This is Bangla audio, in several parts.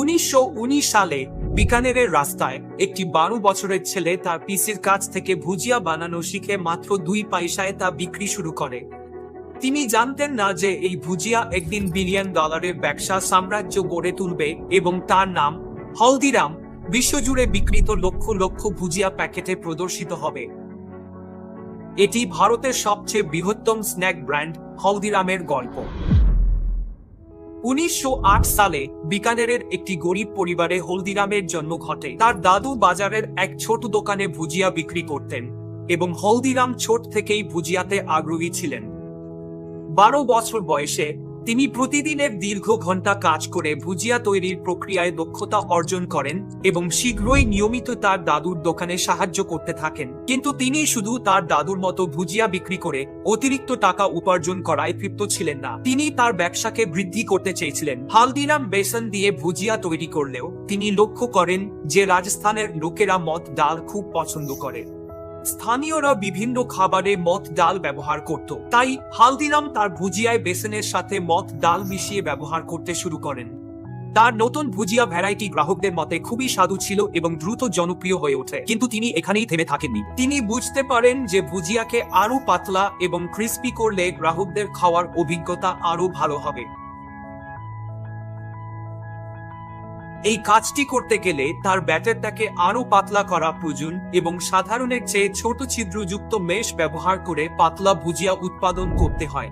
উনিশশো উনিশ সালে বিকানেরের রাস্তায় একটি বারো বছরের ছেলে তার পিসির কাছ থেকে ভুজিয়া বানানো শিখে মাত্র দুই পয়সায় তা বিক্রি শুরু করে। তিনি জানতেন না যে এই ভুজিয়া একদিন বিলিয়ন ডলারের ব্যবসা সাম্রাজ্য গড়ে তুলবে এবং তার নাম হলদিরাম, বিশ্বজুড়ে বিক্রিত লক্ষ লক্ষ ভুজিয়া প্যাকেটে প্রদর্শিত হবে। এটি ভারতের সবচেয়ে বৃহত্তম স্ন্যাক ব্র্যান্ড হলদিরামের গল্প। উনিশশো আট সালে বিকানেরের একটি গরিব পরিবারে হলদিরামের জন্ম ঘটে। তার দাদু বাজারের এক ছোট দোকানে ভুজিয়া বিক্রি করতেন এবং হলদিরাম ছোট থেকেই ভুজিয়াতে আগ্রহী ছিলেন। বারো বছর বয়সে তিনি প্রতিদিনের দীর্ঘ ঘণ্টা কাজ করে ভুজিয়া তৈরির প্রক্রিয়ায় দক্ষতা অর্জন করেন এবং শীঘ্রই নিয়মিত তার দাদুর দোকানে সাহায্য করতে থাকেন। কিন্তু তিনি শুধু তার দাদুর মতো ভুজিয়া বিক্রি করে অতিরিক্ত টাকা উপার্জন করায় তৃপ্ত ছিলেন না। তিনি তার ব্যবসাকে বৃদ্ধি করতে চেয়েছিলেন। হালদিরাম বেসন দিয়ে ভুজিয়া তৈরি করলেও তিনি লক্ষ্য করেন যে রাজস্থানের লোকেরা মদ, ডাল খুব পছন্দ করে। স্থানীয়রা বিভিন্ন খাবারে মদ ডাল ব্যবহার করত। তাই হালদিরাম তার ভুজিয়ায় বেসনের সাথে মদ ডাল মিশিয়ে ব্যবহার করতে শুরু করেন। তার নতুন ভুজিয়া ভ্যারাইটি গ্রাহকদের মতে খুবই স্বাদু ছিল এবং দ্রুত জনপ্রিয় হয়ে ওঠে, কিন্তু তিনি এখানেই থেমে থাকেননি। তিনি বুঝতে পারেন যে ভুজিয়াকে আরও পাতলা এবং ক্রিস্পি করলে গ্রাহকদের খাওয়ার অভিজ্ঞতা আরও ভালো হবে। এই কাজটি করতে গেলে তার ব্যাটারটাকে আরও পাতলা করা প্রয়োজন এবং সাধারণের চেয়ে ছোট ছিদ্রযুক্ত মেশ ব্যবহার করে পাতলা ভুজিয়া উৎপাদন করতে হয়।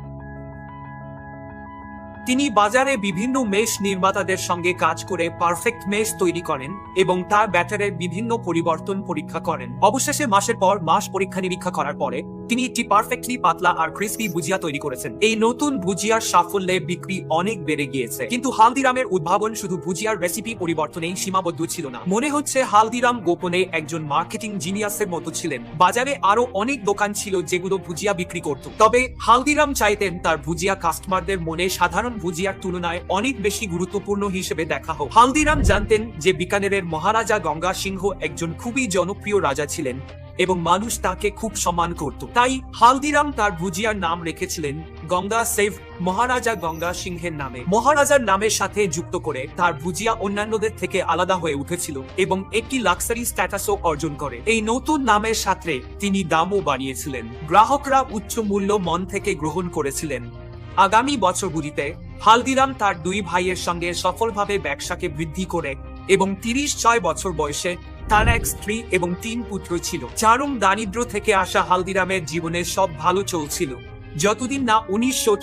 তিনি বাজারে বিভিন্ন মেশ নির্মাতাদের সঙ্গে কাজ করে পারফেক্ট মেশ তৈরি করেন এবং তার ব্যাটারের বিভিন্ন পরিবর্তন পরীক্ষা করেন। অবশেষে মাসের পর মাস পরীক্ষা নিরীক্ষা করার পরে তিনি একটি পারফেক্টলি পাতলা আর ক্রিসপি ভুজিয়া তৈরি করেছেন। এই নতুন ভুজিয়ার সাফল্যে বিক্রি অনেক বেড়ে গিয়েছে। কিন্তু হালদিরামের উদ্ভাবন শুধু ভুজিয়ার রেসিপি পরিবর্তনেই সীমাবদ্ধ ছিল না। মনে হচ্ছে হালদিরাম গোপনে একজন মার্কেটিং জিনিয়াসের মতো ছিলেন। বাজারে আরও অনেক দোকান ছিল যেগুলো ভুজিয়া বিক্রি করত। তবে হালদিরাম চাইতেন তার ভুজিয়া কাস্টমারদের মনে সাধারণ ভুজিয়ার তুলনায় অনেক বেশি গুরুত্বপূর্ণ হিসেবে দেখা হোক। হালদিরাম জানতেন যে বিকানেরের মহারাজা গঙ্গা সিংহ একজন খুবই জনপ্রিয় রাজা ছিলেন। এবং মানুষ তাকে খুব সম্মান করত। তাই হালদিরাম তার ভুজিয়ার নাম রেখেছিলেন গঙ্গা সেভ মহারাজা গঙ্গা সিংহের নামে। মহারাজার নামের সাথে যুক্ত করে তার ভুজিয়া অন্যান্যদের থেকে আলাদা হয়ে উঠেছিল এবং একটি লাক্সারি স্ট্যাটাসও অর্জন করে। এই নতুন নামের সাথে তিনি দামও বাড়িয়েছিলেন গ্রাহকরা উচ্চ মূল্য মন থেকে গ্রহণ করেছিলেন। আগামী বছরগুলিতে হালদিরাম তার দুই ভাইয়ের সঙ্গে সফলভাবে ব্যবসাকে বৃদ্ধি করে এবং তিরিশ ছয় বছর বয়সে তার এক স্ত্রী এবং তিন পুত্র ছিল। চারুম দারিদ্র থেকে আসা হালদিরামের জীবনে সব ভালো চলছিল। যতদিন না উনিশশো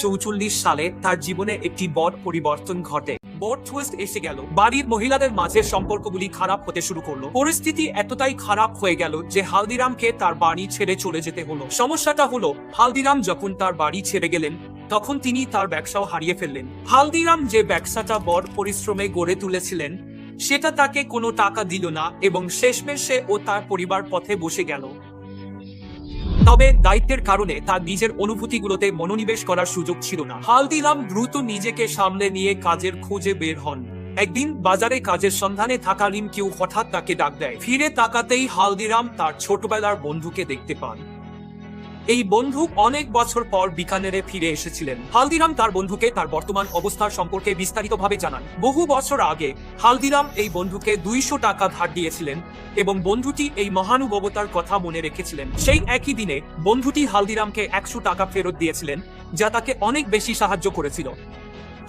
সালে তার জীবনে একটি বড় পরিবর্তন ঘটে। টুইস্ট এসে গেল। বাড়ির মহিলাদের মাঝে সম্পর্কগুলি খারাপ হতে শুরু করল। পরিস্থিতি এতটাই খারাপ হয়ে গেল যে হালদিরামকে তার বাড়ি ছেড়ে চলে যেতে হলো। সমস্যাটা হলো, হালদিরাম যখন তার বাড়ি ছেড়ে গেলেন, তখন তিনি তার ব্যবসাও হারিয়ে ফেললেন। হালদিরাম যে ব্যবসাটা বড় পরিশ্রমে গড়ে তুলেছিলেন সেটা তাকে কোনো টাকা দিল না এবং শেষমেশ সে ও তার পরিবার পথে বসে গেল। তবে দায়িত্বের কারণে তার নিজের অনুভূতিগুলোতে মনোনিবেশ করার সুযোগ ছিল না। হালদিরাম দ্রুত নিজেকে সামলে নিয়ে কাজের খোঁজে বের হন। একদিন বাজারে কাজের সন্ধানে থাকালীন কেউ হঠাৎ তাকে ডাক দেয়। ফিরে তাকাতেই হালদিরাম তার ছোটবেলার বন্ধুকে দেখতে পান। এই বন্ধু অনেক বছর পর বিকানেরে ফিরে এসেছিলেন। হালদিরাম তার বন্ধুকে তার বর্তমান অবস্থার সম্পর্কে বিস্তারিতভাবে জানান। বহু বছর আগে হালদিরাম এই বন্ধুকে দুইশো টাকা ধার দিয়েছিলেন এবং বন্ধুটি এই মহানুভবতার কথা মনে রেখেছিলেন। সেই একই দিনে বন্ধুটি হালদিরামকে একশো টাকা ফেরত দিয়েছিলেন, যা তাকে অনেক বেশি সাহায্য করেছিল।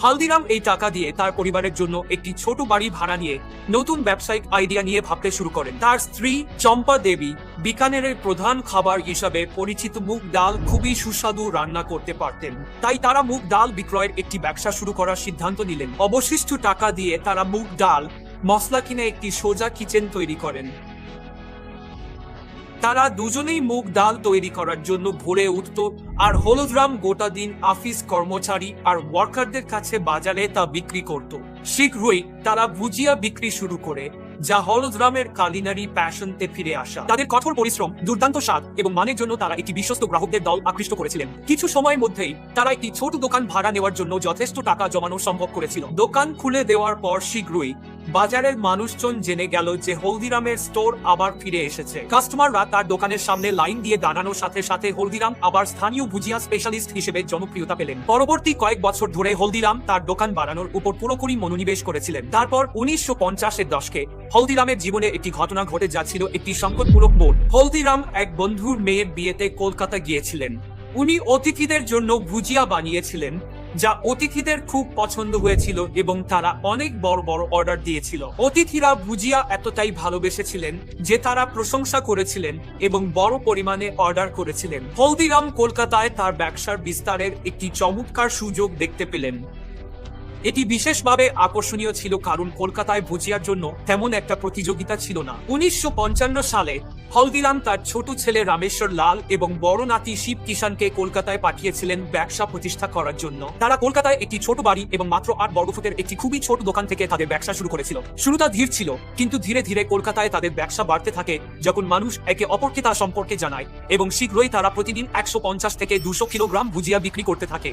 হালদিরাম এই টাকা দিয়ে তার পরিবারের জন্য একটি ছোট বাড়ি ভাড়া নিয়ে নতুন ব্যবসায়িক আইডিয়া নিয়ে ভাবতে শুরু করেন। তার স্ত্রী চম্পা দেবী বিকানেরের প্রধান খাবার হিসাবে পরিচিত মুগ ডাল খুবই সুস্বাদু রান্না করতে পারতেন। তাই তারা মুগ ডাল বিক্রয়ের একটি ব্যবসা শুরু করার সিদ্ধান্ত নিলেন। অবশিষ্ট টাকা দিয়ে তারা মুগ ডাল মশলা কিনে একটি সোজা কিচেন তৈরি করেন। তারা দুজনেই মুগ ডাল তৈরি করার জন্য ভোরে উঠত, আর হলুদরাম গোটা দিন অফিস কর্মচারী আর ওয়ার্কারদের কাছে বাজারে তা বিক্রি করত। শীঘ্রই তারা ভুজিয়া বিক্রি শুরু করে, যা হলুদরামের কালিনারি প্যাশনতে ফিরে আসা। তাদের কঠোর পরিশ্রম, দুর্দান্ত স্বাদ এবং মানের জন্য তারা একটি বিশ্বস্ত গ্রাহকদের দল আকৃষ্ট করেছিলেন। কিছু সময়ের মধ্যেই তারা একটি ছোট দোকান ভাড়া নেওয়ার জন্য যথেষ্ট টাকা জমানো সম্ভব করেছিল। দোকান খুলে দেওয়ার পর শীঘ্রই বাজারের মানুষজন জেনে গেল যে হলদিরামের স্টোর আবার ফিরে এসেছে। কাস্টমাররা তার দোকানের সামনে লাইন দিয়ে দাঁড়ানোর সাথে সাথে হলদিরাম আবার স্থানীয় ভুজিয়া স্পেশালিস্ট হিসেবে জনপ্রিয়তা পেলেন। পরবর্তী কয়েক বছর ধরে হলদিরাম তার দোকান বাড়ানোর উপর পুরোপুরি মনোনিবেশ করেছিলেন। তারপর উনিশশো পঞ্চাশের দশকে হলদিরামের জীবনে একটি ঘটনা ঘটে যাচ্ছিল একটি সংকটমূলক মোড়। হলদিরাম এক বন্ধুর মেয়ের বিয়েতে কলকাতা গিয়েছিলেন। উনি অতিথিদের জন্য ভুজিয়া বানিয়েছিলেন। যা অতিথিদের খুব পছন্দ হয়েছিল এবং তারা অনেক বড় বড় অর্ডার দিয়েছিল। অতিথিরা ভুজিয়া এতটাই ভালোবেসেছিলেন যে তারা প্রশংসা করেছিলেন এবং বড় পরিমাণে অর্ডার করেছিলেন। হলদিরাম কলকাতায় তার ব্যবসার বিস্তারের একটি চমৎকার সুযোগ দেখতে পেলেন। এটি বিশেষভাবে আকর্ষণীয় ছিল কারণ কলকাতায় ভুজিয়ার জন্য তেমন একটা প্রতিযোগিতা ছিল না। উনিশশো পঞ্চান্ন সালে হলদিরাম তার ছোট ছেলে রামেশ্বর লাল এবং বড় নাতি শিব কিষানকে কলকাতায় পাঠিয়েছিলেন ব্যবসা প্রতিষ্ঠা করার জন্য। তারা কলকাতায় একটি ছোট বাড়ি এবং মাত্র আট বর্গফুটের একটি খুবই ছোট দোকান থেকে তাদের ব্যবসা শুরু করেছিল। শুরুটা ধীর ছিল, কিন্তু ধীরে ধীরে কলকাতায় তাদের ব্যবসা বাড়তে থাকে, যখন মানুষ একে অপরকে তা সম্পর্কে জানায় এবং শীঘ্রই তারা প্রতিদিন একশো পঞ্চাশ থেকে দুশো কিলোগ্রাম ভুজিয়া বিক্রি করতে থাকে।